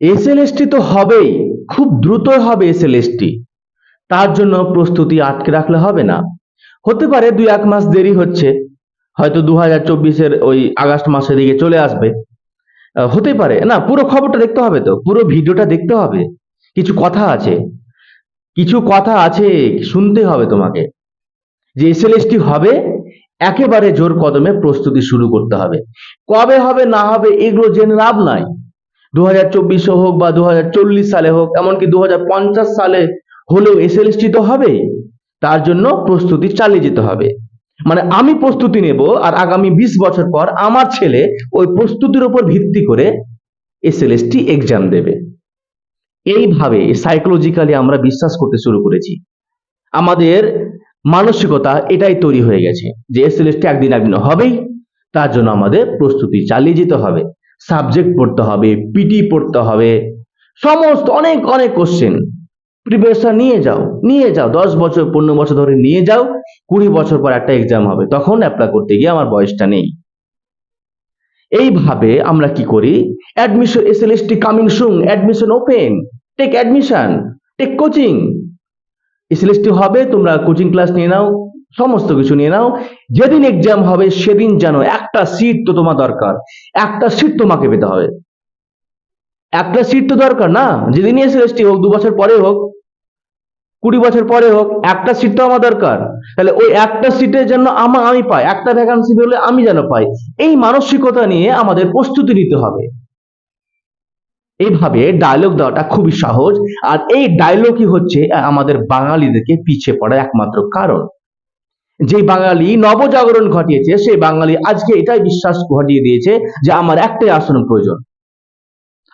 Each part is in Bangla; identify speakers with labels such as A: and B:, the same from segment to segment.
A: এসএলএসটি তো হবেই, খুব দ্রুত হবে এসএলএসটি। তার জন্য প্রস্তুতি আটকে রাখলে হবে না। হতে পারে দুই এক মাস দেরি হচ্ছে, হয়তো দু হাজার চব্বিশের ওই আগস্ট মাসের দিকে চলে আসবে। হতে পারে। না, পুরো খবরটা দেখতে হবে তো, পুরো ভিডিওটা দেখতে হবে। কিছু কথা আছে। কিছু কথা আছে, শুনতে হবে তোমাকে। যে এসএলএসটি হবে, একেবারে জোর কদমে প্রস্তুতি শুরু করতে হবে। কবে হবে, না হবে, এগুলো জেনে লাভ নাই। দু হাজার হোক বা দু হাজার চল্লিশ সালে হোক, এমনকি দু হাজার পঞ্চাশ সালে হলেও এসএলএসটি তো হবেই তার জন্য প্রস্তুতি চালিয়ে যেতে হবে। মানে আমি প্রস্তুতি নেব আর আগামী বিশ বছর পর আমার ছেলে ওই প্রস্তুতির উপর ভিত্তি করে এসএলএসটি এক্সাম দেবে। এইভাবে সাইকোলজিক্যালি আমরা বিশ্বাস করতে শুরু করেছি। আমাদের মানসিকতা এটাই তৈরি হয়ে গেছে যে এসএলএসটি একদিন একদিন হবেই, তার জন্য আমাদের প্রস্তুতি চালিয়ে যেতে হবে। সাবজেক্ট পড়তে হবে পিটি পড়তে হবে, সমস্ত অনেক অনেক কোশ্চেন প্রিপারেশন নিয়ে যাও নিয়ে যাও। দশ বছর, পনেরো বছর ধরে নিয়ে যাও, কুড়ি বছর পর একটা এক্সাম হবে। তখন অ্যাপ্লাই করতে গিয়ে আমার বয়সটা নেই। এইভাবে আমরা কি করি? Admission SLST coming soon admission open take admission take coaching SLST হবে, তোমরা কোচিং ক্লাস নিয়ে নাও। সমস্ত কিছু নিয়ে নাও। যেদিন এক্সাম হবে, সেদিন জানো একটা সিট তো তোমার দরকার। একটা সিট তোমাকে পেতে হবে। একটা সিট তো দরকার না? যেদিনই এসএলএসটি হোক, দু বছর পরে হোক, কুড়ি বছর পরে হোক, একটা সিট তো আমার দরকার। তাহলে ওই একটা সিটের জন্য আমা আমি পাই। একটা ভ্যাকান্সি হলে আমি যেন পাই। এই মানসিকতা নিয়ে আমাদের প্রস্তুতি নিতে হবে। এইভাবে ডায়লগ দেওয়াটা খুবই সহজ। আর এই ডায়লগই হচ্ছে আমাদের বাঙালিদেরকে পিছিয়ে পড়ার একমাত্র কারণ। যে বাঙালি নবজাগরণ ঘটিয়েছে, সেই বাঙালি আজকে এটাই বিশ্বাস ঘটিয়ে দিয়েছে যে আমার একটাই আসন প্রয়োজন।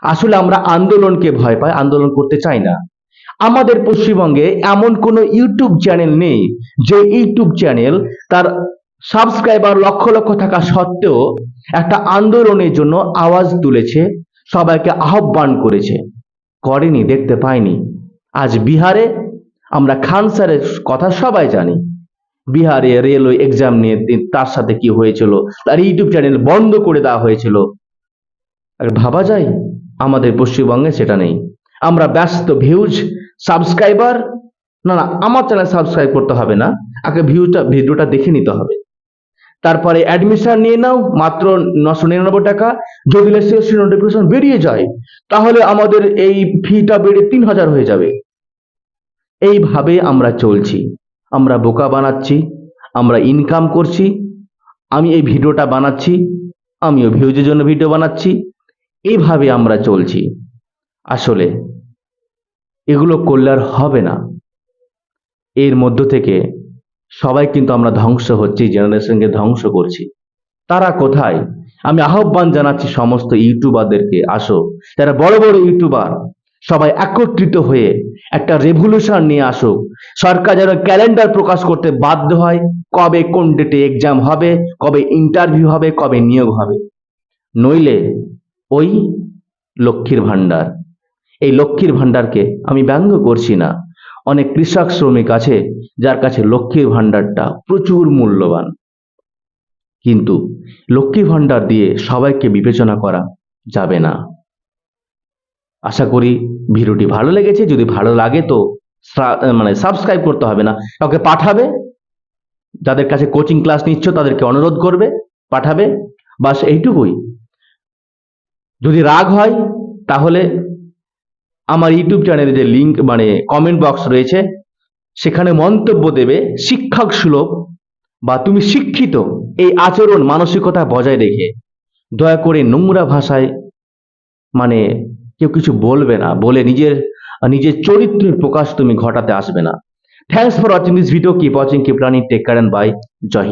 A: আসলে আমরা আন্দোলনকে ভয় পাই, আন্দোলন করতে চাই না। আমাদের পশ্চিমবঙ্গে এমন কোনো ইউটিউব চ্যানেল নেই যে ইউটিউব চ্যানেল তার সাবস্ক্রাইবার লক্ষ লক্ষ থাকা সত্ত্বেও একটা আন্দোলনের জন্য আওয়াজ তুলেছে, সবাইকে আহ্বান করেছে। করেনি, দেখতে পাইনি। আজ বিহারে আমরা খান স্যারের কথা সবাই জানি। বিহারে রেলওয়ে এক্সাম নিয়ে তার সাথে কি হয়েছিল? তার ইউটিউব চ্যানেল বন্ধ করে দেওয়া হয়েছিল। ভাবা যায়, আমাদের পশ্চিমবঙ্গে সেটা নেই। আমরা ব্যস্ত ভিউজ সাবস্ক্রাইবার না না, আমার চ্যানেল সাবস্ক্রাইব করতে হবে না। আগে ভিউটা ভিডিওটা দেখে নিতে হবে। তারপরে অ্যাডমিশন নিয়ে নাও, মাত্র নশো নিরানব্বই টাকা। যদি নোটিফিকেশন বেরিয়ে যায়, তাহলে আমাদের এই ফিটা বেড়ে তিন হাজার হয়ে যাবে। এইভাবে আমরা চলছি। আমরা বোকা বানাচ্ছি, আমরা ইনকাম করছি, আমি এই ভিডিওটা বানাচ্ছি, আমিও ভিউজের জন্য ভিডিও বানাচ্ছি এইভাবে আমরা চলছি। আসলে এগুলো করলে আর হবে না। এর মধ্য থেকে সবাই কিন্তু আমরা ধ্বংস হচ্ছি, জেনারেশনকে ধ্বংস করছি। তারা কোথায়? আমি আহ্বান জানাচ্ছি সমস্ত ইউটিউবারদেরকে, আসো, যারা বড় বড় ইউটিউবার সবাই একত্রিত হয়ে একটা রেভলিউশন নিয়ে আসুক। সরকার যেন ক্যালেন্ডার প্রকাশ করতে বাধ্য হয়, কবে কোন ডেটে এক্সাম হবে, কবে ইন্টারভিউ হবে, কবে নিয়োগ হবে। নইলে ওই লক্ষ্মীর ভান্ডার এই লক্ষ্মীর ভান্ডারকে আমি ব্যঙ্গ করছি না। অনেক কৃষক শ্রমিক আছে যার কাছে লক্ষ্মীর ভান্ডারটা প্রচুর মূল্যবান। কিন্তু লক্ষ্মী ভান্ডার দিয়ে সবাইকে বিবেচনা করা যাবে না। আশা করি ভিডিওটি ভালো লেগেছে। যদি ভালো লাগে তো মানে সাবস্ক্রাইব করতে হবে না। কাউকে পাঠাবে, যাদের কাছে কোচিং ক্লাস নিচ্ছ তাদেরকে অনুরোধ করবে, পাঠাবে। বাস এইটুকুই। যদি রাগ হয়, তাহলে আমার ইউটিউব চ্যানেলে যে লিংক মানে কমেন্ট বক্স রয়েছে, সেখানে মন্তব্য দেবে, শিক্ষক সুলভ বা তুমি শিক্ষিত। এই আচরণ মানসিকতা বজায় রেখে। দয়া করে নোংরা ভাষায় মানে কেউ কিছু বলবে না, বলে নিজের নিজের চরিত্রের প্রকাশ তুমি ঘটাতে আসবে না। Thanks for watching this video keep watching keep learning take care and bye Joy